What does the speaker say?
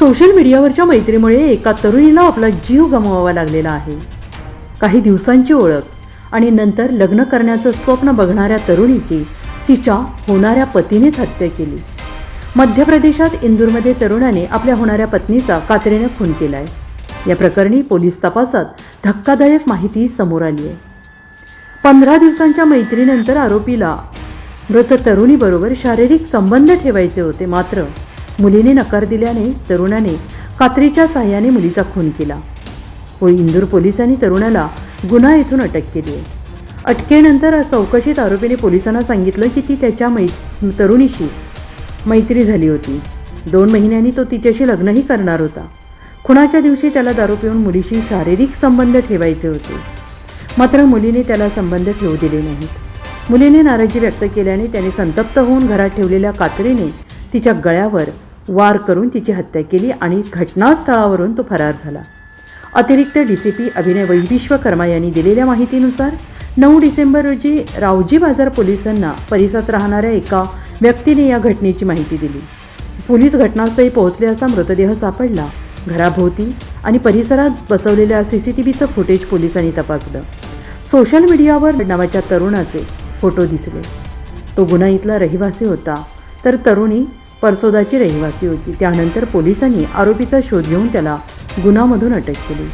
Social मीडियावरच्या मैत्रीमुळे एका तरुणीला आपला जीव गमवावा लागलेला आहे. काही दिवसांची ओळख आणि नंतर लग्न करण्याचं स्वप्न बघणाऱ्या तरुणीची तिच्या होणाऱ्या पतीनेच हत्या केली. मध्य प्रदेशात इंदूरमध्ये तरुणाने आपल्या होणाऱ्या पत्नीचा कात्रीने खून केलाय. या प्रकरणी पोलीस तपासात धक्कादायक माहिती समोर आली आहे. पंधरा दिवसांच्या मैत्रीनंतर आरोपीला मृत तरुणीबरोबर शारीरिक संबंध ठेवायचे होते मात्र मुलीने नकार दिल्याने तरुणाने कात्रीच्या साह्याने मुलीचा खून केला. व इंदूर पोलिसांनी तरुणाला गुन्हा येथून अटक केली आहे. अटकेनंतर चौकशीत आरोपीने पोलिसांना सांगितलं की ती त्याच्या मै तरुणीशी मैत्री झाली होती. दोन महिन्यांनी तो तिच्याशी लग्नही करणार होता. खुणाच्या दिवशी त्याला दारू पिऊन मुलीशी शारीरिक संबंध ठेवायचे होते. मात्र मुलीने त्याला संबंध ठेवू दिले नाहीत. मुलीने नाराजी व्यक्त केल्याने त्याने संतप्त होऊन घरात ठेवलेल्या कात्रीने तिच्या गळ्यावर वार करून तिची हत्या केली आणि घटनास्थळावरून तो फरार झाला. अतिरिक्त डी सी पी अभिनय वैविश्वकर्मा यांनी दिलेल्या माहितीनुसार नऊ डिसेंबर रोजी रावजी बाजार पोलिसांना परिसरात राहणाऱ्या एका व्यक्तीने या घटनेची माहिती दिली. पोलीस घटनास्थळी पोहोचले असता मृतदेह सापडला. घराभोवती आणि परिसरात बसवलेल्या सी सी टी व्हीचं फुटेज पोलिसांनी तपासलं. सोशल मीडियावर नावाच्या तरुणाचे फोटो दिसले. तो गुन्हा इथला रहिवासी होता. तर तरुणी परसोदाची रहिवासी होती. त्यानंतर पोलिसांनी आरोपीचा शोध घेऊन त्याला गुन्हामधून अटक केली.